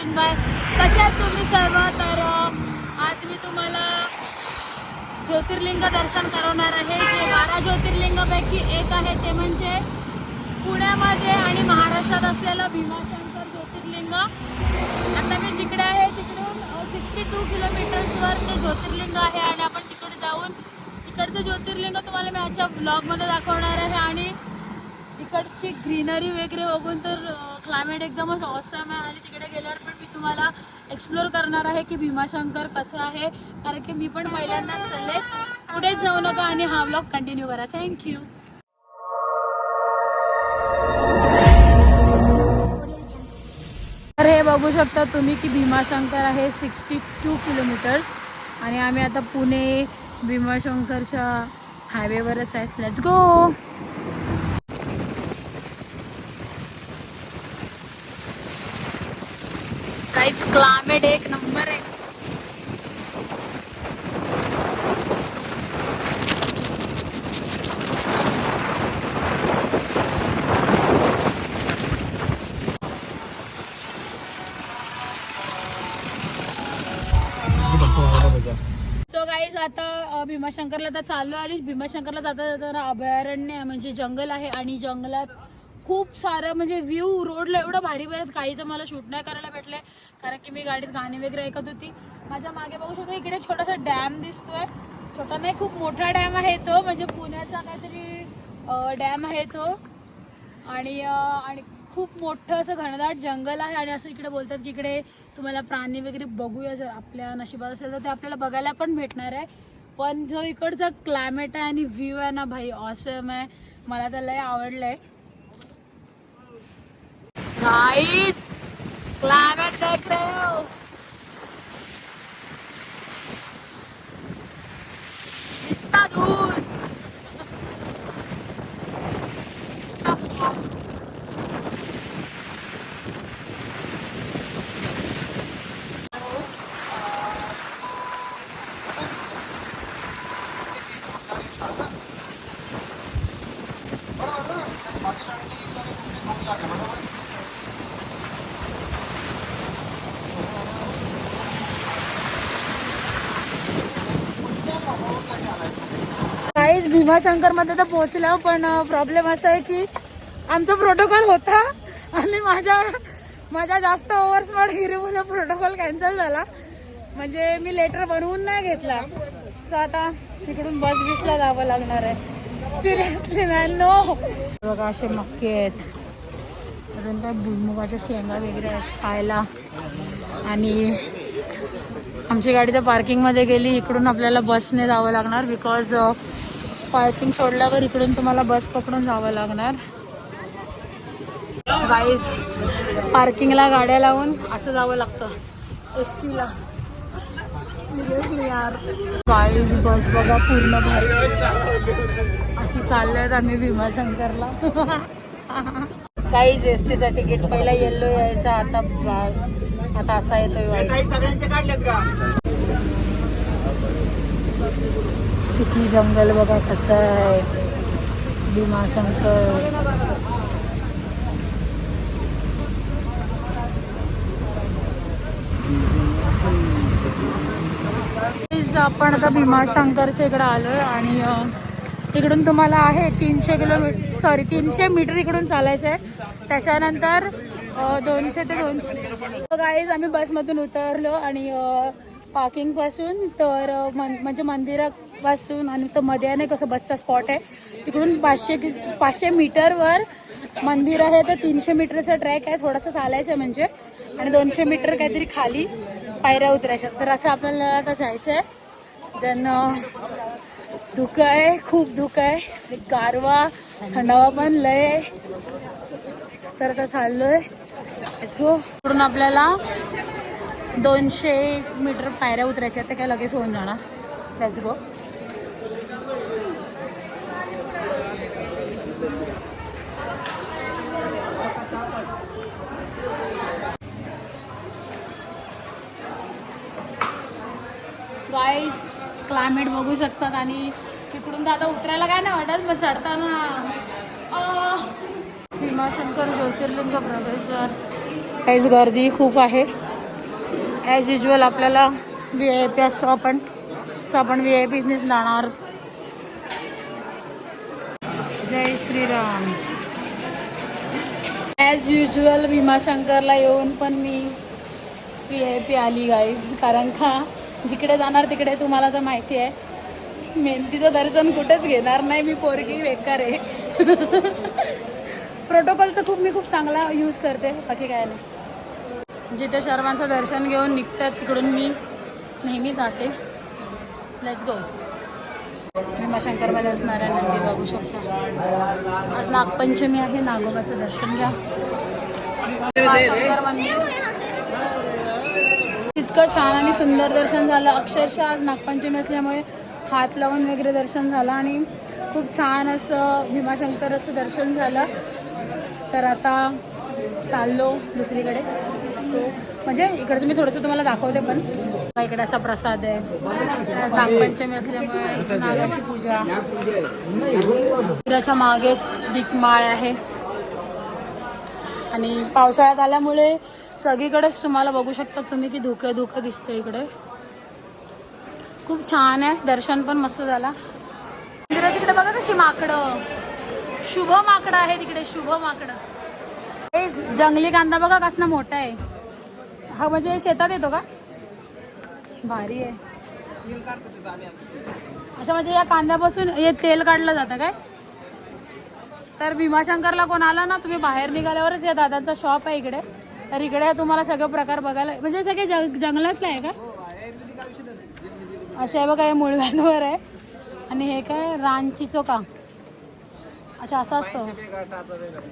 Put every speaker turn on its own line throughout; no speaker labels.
नवीन bye कसे आहात तुम्ही सर्व? तर आज मी तुम्हाला ज्योतिर्लिंग दर्शन करवणार आहे. जे बारा ज्योतिर्लिंगापैकी एक आहे ते म्हणजे पुण्यामध्ये आणि महाराष्ट्रात असलेलं भीमाशंकर ज्योतिर्लिंग. आता मी जिकडे आहे तिकडून सिक्स्टी टू किलोमीटर्सवर ते ज्योतिर्लिंग आहे आणि आपण तिकडे जाऊन इकडचं ज्योतिर्लिंग तुम्हाला मी आजच्या ब्लॉगमध्ये दाखवणार आहे. आणि इकडची ग्रीनरी वगैरे बघून तर क्लायमेट एकदमच ऑसम आहे. आणि तिकडे गेल्यावर पण मी तुम्हाला एक्सप्लोर करणार आहे की भीमाशंकर कसं आहे. कारण की मी पण पहिल्यांदाच चालले. पुढेच जाऊ नका आणि हा ब्लॉग कंटिन्यू करा. थँक्यू तर हे बघू शकता तुम्ही की भीमाशंकर आहे सिक्स्टी टू किलोमीटर्स आणि आम्ही आता पुणे भीमाशंकरच्या हायवेवरच आहेत लेट्स गो काहीच क्लायमेट एक नंबर आहे. सो गाईज आता भीमाशंकरला तर चाललो आणि भीमाशंकरला जाता जाताना अभयारण्य म्हणजे जंगल आहे आणि जंगलात खूप सारं म्हणजे व्ह्यू रोडला एवढं भारी भरत काही तर मला शूट नाही करायला भेटले. कारण की मी गाडीत गाणी वगैरे ऐकत होती. माझ्या मागे बघू शकतो इकडे छोटासा डॅम दिसतोय. छोटा नाही खूप मोठा डॅम आहे तो. म्हणजे पुण्याचा काहीतरी डॅम आहे तो. आणि आणि खूप मोठं असं घनदाट जंगल आहे. आणि असं इकडे बोलतात की इकडे तुम्हाला प्राणी वगैरे बघूया जर आपल्या नशिबात असेल तर ते आपल्याला बघायला पण भेटणार आहे. पण जो इकडचा क्लायमेट आहे आणि व्ह्यू आहे ना भाई ऑसम आहे. मला तर लय आहे गाईस क्लायमेट देख रहे हो दिसता दूर दिसता fog. काही भीमाशंकरमध्ये तर पोहोचलं पण प्रॉब्लेम असा आहे की आमचा प्रोटोकॉल होता आणि माझ्या माझ्या जास्त ओव्हर स्मार्ट हिरोमुळे प्रोटोकॉल कॅन्सल झाला. म्हणजे मी लेटर बनवून नाही घेतला. सो आता तिकडून बस बिसला जावं लागणार आहे. सिरियसली मॅन नो बघा असे मक्के आहेत. अजून काय भुईमुगाच्या शेंगा वगैरे आहेत खायला. आणि आमची गाडी तर पार्किंगमध्ये गेली. इकडून आपल्याला बसने जावं लागणार बिकॉज पार्किंग सोडल्यावर इकडून तुम्हाला बस पकडून जावं लागणार. गाईज पार्किंगला गाड्या लावून असं जावं लागतं. एस टीला सिरियसली यार. गाईज बस बघा पूर्ण भारी. असं चाललंय आम्ही भीमाशंकरला. काहीच एस टीचं तिकीट पहिला येल्लो यायचा आता बा- आता असा येतोय वाईट. किती जंगल बघा कसं आहे? भीमाशंकर आपण आता भीमाशंकरच्या इकडं आलोय आणि इकडून तुम्हाला आहे तीनशे किलोमीटर सॉरी तीनशे मीटर इकडून चालायचं आहे त्याच्यानंतर दोनशे ते दोनशे गाईज आम्ही बसमधून उतरलो आणि पार्किंगपासून तर म्हणजे मंदिरापासून आणि तो मध्ये नाही कसं बसचा स्पॉट आहे. तिकडून पाचशे कि- पाचशे मीटरवर मंदिर आहे. तर तीनशे मीटरचा ट्रॅक आहे. थोडासा चालायचं म्हणजे. आणि दोनशे मीटर काहीतरी खाली पायऱ्या उतरायच्या. तर असं आपल्याला आता जायचं आहे देन धुकं आहे. खूप धुकं आहे. गारवा थंडावा पण लय. तर आता चाललोय. Let's इकडून आपल्याला दोनशे मीटर पायऱ्या उतरायच्या ते काय लगेच होऊन जाणार. लेट्स गो गाईस क्लायमेट बघू शकतात आणि तिकडून तर आता उतरायला काय नाही वाटत मग चढताना भीमाशंकर ज्योतिर्लिंग प्रवेशद्वार काहीच गर्दी खूप आहे. ॲज युजल आपल्याला व्ही आय पी असतो आपण. सो आपण व्ही आय पीनेच जाणार. जय श्रीराम. ॲज युजल भीमाशंकरला येऊन पण मी व्ही आय पी आली गाईज कारण का जिकडे जाणार तिकडे तुम्हाला तर माहिती आहे. मेहंदीचं दर्शन कुठेच घेणार नाही मी पोरगी बेकार आहे. प्रोटोकॉलचं खूप मी खूप चांगला यूज करते. बाकी काय नाही. जिथे सर्वांचं दर्शन घेऊन निघतात तिकडून मी नेहमी जाते. लेट्स गो भीमाशंकरमध्ये असणाऱ्या नंदी बघू शकता. आज नागपंचमी आहे नागोबाचं दर्शन घ्या. भीमाशंकर मंदिर इतकं छान आणि सुंदर दर्शन झालं. अक्षरशः आज नागपंचमी असल्यामुळे हात लावून वगैरे दर्शन झालं आणि खूप छान असं भीमाशंकराचं दर्शन झालं. तर आता चाललो दुसरीकडे. म्हणजे इकडचं मी थोडंसं तुम्हाला दाखवते पण. इकडे असा प्रसाद आहे. आज नागपंचमी असल्यामुळे नागाची पूजा. मंदिराच्या मागेच दिकमाळ आहे. आणि पावसाळ्यात आल्यामुळे सगळीकडेच तुम्हाला बघू शकता तुम्ही की धुकं धुकं दिसतं इकडे. खूप छान आहे. दर्शन पण मस्त झाला. मंदिराच्या इकडे बघा कशी माकडं. शुभ माकडं आहे तिकडे शुभ माकडं. हे जंगली कांदा बघा कसं मोठा आहे. हा म्हणजे शेतात येतो का? भारी आहे. अच्छा म्हणजे या कांद्यापासून हे तेल काढलं जातं काय? तर भीमाशंकरला कोण आला ना तुम्ही बाहेर निघाल्यावरच या दादांचा शॉप आहे इकडे. तर इकडे तुम्हाला सगळे प्रकार बघायला म्हणजे सगळे जंग जंगलातलं आहे का? अच्छा हे बघा हे मुळव्यांवर आहे. आणि हे काय? रानची चोका अच्छा असं असतं.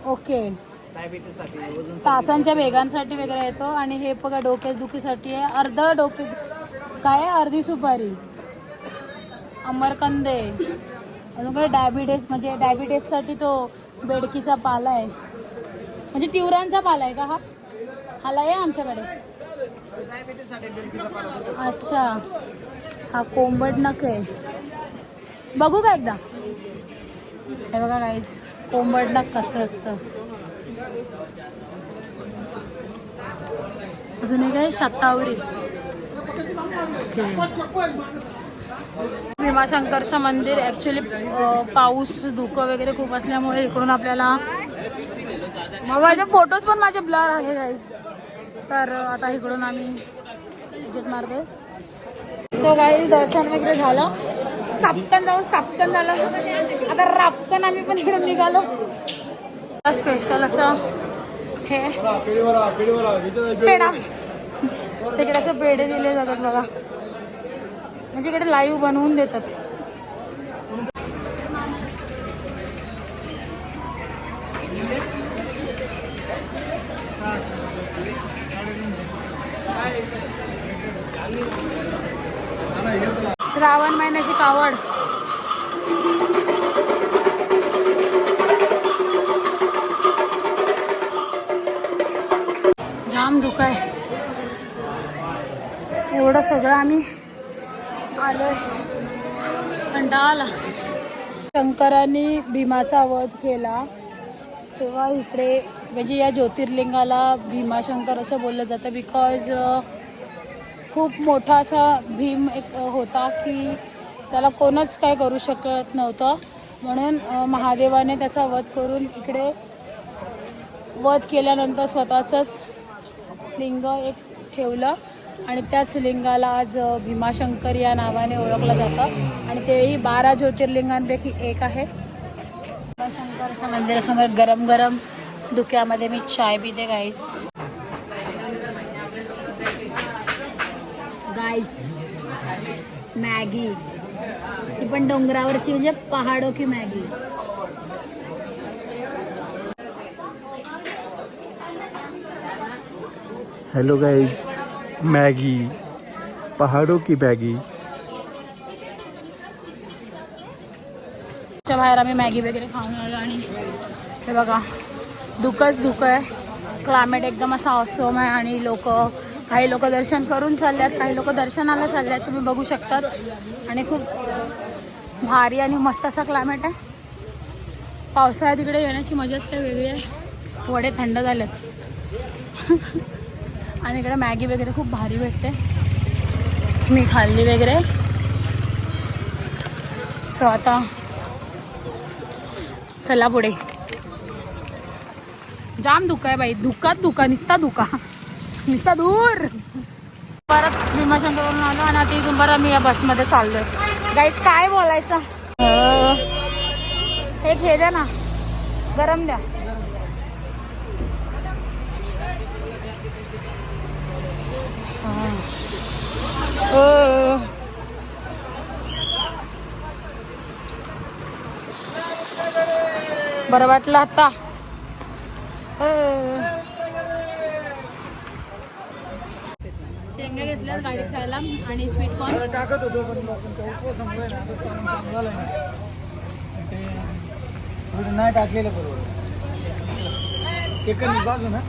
ओके. टाचांच्या वेगांसाठी वगैरे येतो. आणि हे बघा डोके दुखीसाठी आहे. अर्ध डोके काय? अर्धी सुपारी. अमरकंदे. अजून काय? डायबिटीस म्हणजे डायबिटीससाठी तो बेडकीचा पाला आहे. म्हणजे तिवरांचा पाला आहे का हा? हाला आहे आमच्याकडे. अच्छा. हा कोंबड नख आहे. बघू का एकदा. हे बघा काहीच कोंबड नख कसं असतं. अजून एक आहे शतावरी. भीमाशंकरचं मंदिर ॲक्च्युली पाऊस धुकं वगैरे खूप असल्यामुळे इकडून आपल्याला माझे फोटोज पण माझे ब्लर आहे गाईज तर आता इकडून आम्ही मारतोय. सो गाई दर्शन वगैरे झालं. सापकन जाऊन सापकन झालं. आता रापकन आम्ही पण इकडून निघालो. स्पेशल असं हे पेढा तिकडे असं पेढे दिले जातात बघा म्हणजे इकडे लाईव्ह बनवून देतात श्रावण महिन्याची कावड. धुका आहे. एवढं सगळं आम्ही आलोय. कंटाळा शंकरांनी भीमाचा वध केला. तेव्हा इकडे म्हणजे या ज्योतिर्लिंगाला भीमाशंकर असं बोललं जातं बिकॉज खूप मोठा असा भीम एक होता की त्याला कोणच काय करू शकत नव्हतं. म्हणून महादेवाने त्याचा वध करून इकडे वध केल्यानंतर स्वतःचंच लिंग एक ठेवलं आणि त्याच लिंगाला आज भीमाशंकर या नावाने ओळखलं जातं. आणि तेही बारा ज्योतिर्लिंगांपैकी एक आहे. भीमाशंकरच्या मंदिरासमोर गरम गरम धुक्यामध्ये मी चाय पिते गाईस गाईस मॅगी ती पण डोंगरावरची म्हणजे पहाडो की मॅगी
हेलो गाइस मैगी पहाड़ों की मॅगी
बाहेर आम्ही मॅगी वगैरे खाऊन आलो आणि हे बघा धुकंच धुकं आहे. क्लायमेट एकदम असा ऑसम आहे आणि लोक काही लोक दर्शन करून चालल्यात काही लोक दर्शनाला चालल्यात तुम्ही बघू शकतात. आणि खूप भारी आणि मस्त असा क्लायमेट आहे. पावसाळ्यात तिकडे येण्याची मजाच काही वेगळी आहे. वडे थंड झालेत. आणि इकडे मॅगी वगैरे खूप भारी भेटते. मी खाल्ली वगैरे. सो आता चला पुढे. जाम धुका आहे बाई. धुकात धुका निघता धुका. निघता दूर. परत भीमाशंकरवरून आलो आणि आता इथून बरं मी या बसमध्ये चाललोय. गाईच काय बोलायचं? हे घे द्या ना. गरम द्या. बरं वाटलं आता. शेंगा घेतल्या गाडीत खायला आणि स्वीट कॉर्न
टाकत होतो पण नाही. टाकलेलं बरोबर. कमी बाजू ना